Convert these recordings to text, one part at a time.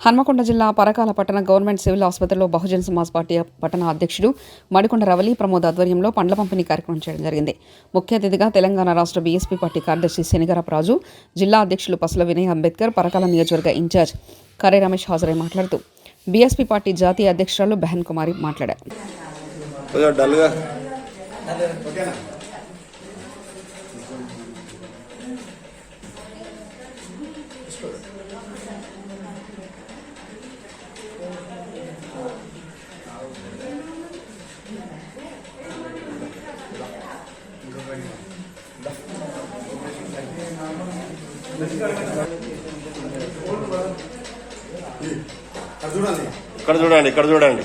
హన్మకొండ జిల్లా పరకాల పట్టణ government civil ఆసుపత్రిలో బహుజన్ సమాజ్ పార్టీ పట్టణ అధ్యక్షుడు మడికొండ రవలి ప్రమోద్ ఆధ్వర్యంలో పండ్ల పంపిణీ కార్యక్రమం చేయడం జరిగింది. ముఖ్య అతిథిగా తెలంగాణ రాష్ట్ర బీఎస్పీ పార్టీ కార్యదర్శి శనిగరపరాజు జిల్లా అధ్యక్షులు పసుల వినయ్ అంబేద్కర్ పరకాల నియోజకవర్గ ఇన్ఛార్జ్ కరే రమేష్ హాజరై మాట్లాడుతూ బీఎస్పీ పార్టీ జాతీయ అధ్యక్షురాలు బెహన్ కుమారి మాట్లాడారు. ఇక్కడ చూడండి ఇక్కడ చూడండి.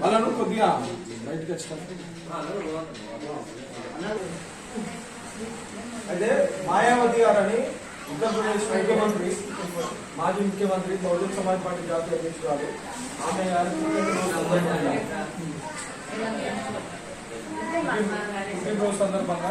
వాళ్ళను కొద్దిగా బయటకు వచ్చారు అయితే మాయావతి గారని ఉత్తరప్రదేశ్ ముఖ్యమంత్రి మాజీ ముఖ్యమంత్రి బహుజన్ సమాజ్ పార్టీ జాతీయ అధ్యక్షురాలు. ఆమె గారు పుట్టినరోజు సందర్భంగా